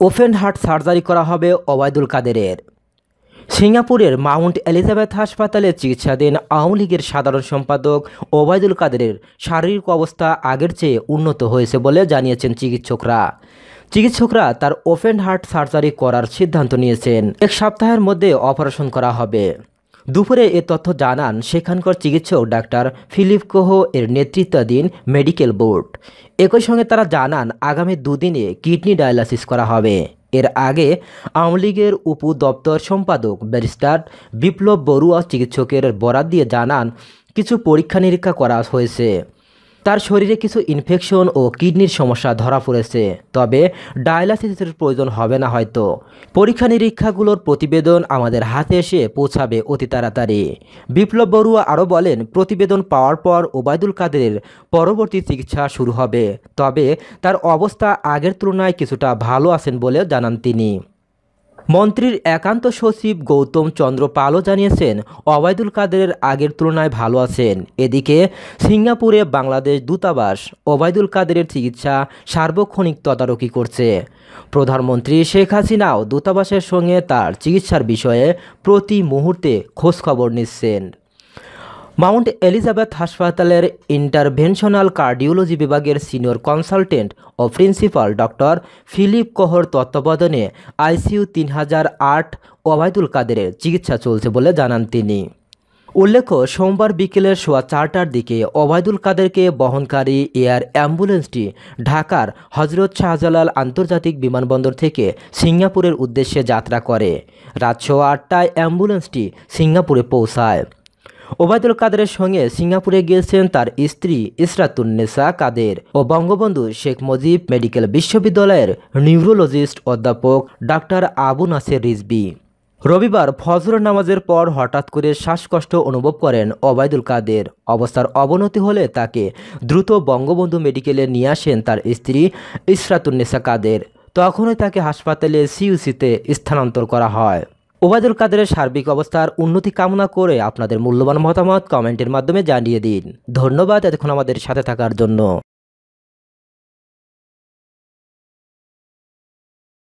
Open heart surgery করা হবে ওবায়দুল কাদেরের। সিঙ্গাপুরের মাউন্ট এলিজাবেথ হাসপাতালে চিকিৎসাধীন আওয়ামী লীগের সাধারণ সম্পাদক ওবায়দুল কাদেরের শারীরিক অবস্থা আগের চেয়ে উন্নত হয়েছে বলে জানিয়েছেন চিকিৎসকরা। চিকিৎসকরা তার ওপেন হার্ট সার্জারি করার সিদ্ধান্ত নিয়েছেন। এক সপ্তাহের মধ্যে অপারেশন করা হবে। দুপুরে এ তথ্য জানান সেখানকার চিকিৎসক ডাক্তার ফিলিপ কোহ এর নেতৃত্বাধীন মেডিকেল বোর্ড। একই সঙ্গে তারা জানান, আগামী দুদিনে কিডনি ডায়ালাসিস করা হবে। এর আগে আওয়ামী লীগের উপ দপ্তর সম্পাদক ব্যারিস্টার বিপ্লব বড়ুয়া চিকিৎসকের বরাত দিয়ে জানান, কিছু পরীক্ষা নিরীক্ষা করা হয়েছে। তার শরীরে কিছু ইনফেকশন ও কিডনির সমস্যা ধরা পড়েছে। তবে ডায়ালাসিসের প্রয়োজন হবে না হয়তো। পরীক্ষা নিরীক্ষাগুলোর প্রতিবেদন আমাদের হাতে এসে পৌঁছাবে অতি তাড়াতাড়ি। বিপ্লব বড়ুয়া আরও বলেন, প্রতিবেদন পাওয়ার পর ওবায়দুল কাদেরের পরবর্তী চিকিৎসা শুরু হবে। তবে তার অবস্থা আগের তুলনায় কিছুটা ভালো আছেন বলে জানান তিনি। মন্ত্রীর একান্ত সচিব গৌতম চন্দ্র পালও জানিয়েছেন ওবায়দুল কাদেরের আগের তুলনায় ভালো আছেন। এদিকে, সিঙ্গাপুরে বাংলাদেশ দূতাবাস ওবায়দুল কাদেরের চিকিৎসা সার্বক্ষণিক তদারকি করছে। প্রধানমন্ত্রী শেখ হাসিনাও দূতাবাসের সঙ্গে তার চিকিৎসার বিষয়ে প্রতি মুহূর্তে খোঁজখবর নিচ্ছেন। মাউন্ট এলিজাবেথ হাসপাতালের ইন্টারভেনশনাল কার্ডিওলজি বিভাগের সিনিয়র কনসালটেন্ট ও প্রিন্সিপাল ডক্টর ফিলিপ কোহর তত্ত্বাবধানে আইসিইউ তিন হাজার আট ওবায়দুল কাদেরের চিকিৎসা চলছে বলে জানান তিনি। উল্লেখ্য, সোমবার বিকেলের সোয়া চারটার দিকে ওবায়দুল কাদেরকে বহনকারী এয়ার অ্যাম্বুলেন্সটি ঢাকার হজরত শাহজালাল আন্তর্জাতিক বিমানবন্দর থেকে সিঙ্গাপুরের উদ্দেশ্যে যাত্রা করে। রাত সোয়া আটটায় অ্যাম্বুলেন্সটি সিঙ্গাপুরে পৌঁছায়। ওবায়দুল কাদেরের সঙ্গে সিঙ্গাপুরে গিয়েছেন তার স্ত্রী ইসরাতুন্নেসা কাদের ও বঙ্গবন্ধু শেখ মুজিব মেডিকেল বিশ্ববিদ্যালয়ের নিউরোলজিস্ট অধ্যাপক ডাক্তার আবু নাসের রিজবি রবিবার ফজর নামাজের পর হঠাৎ করে শ্বাসকষ্ট অনুভব করেন ওবায়দুল কাদের। অবস্থার অবনতি হলে তাকে দ্রুত বঙ্গবন্ধু মেডিকেলে নিয়ে আসেন তার স্ত্রী ইসরাতুন্নেসা কাদের। তখনই তাকে হাসপাতালে সিইউসিতে স্থানান্তর করা হয়। ওবায়দুল কাদেরের সার্বিক অবস্থার উন্নতি কামনা করে আপনাদের মূল্যবান মতামত কমেন্টের মাধ্যমে জানিয়ে দিন। ধন্যবাদ এতক্ষণ আমাদের সাথে থাকার জন্য।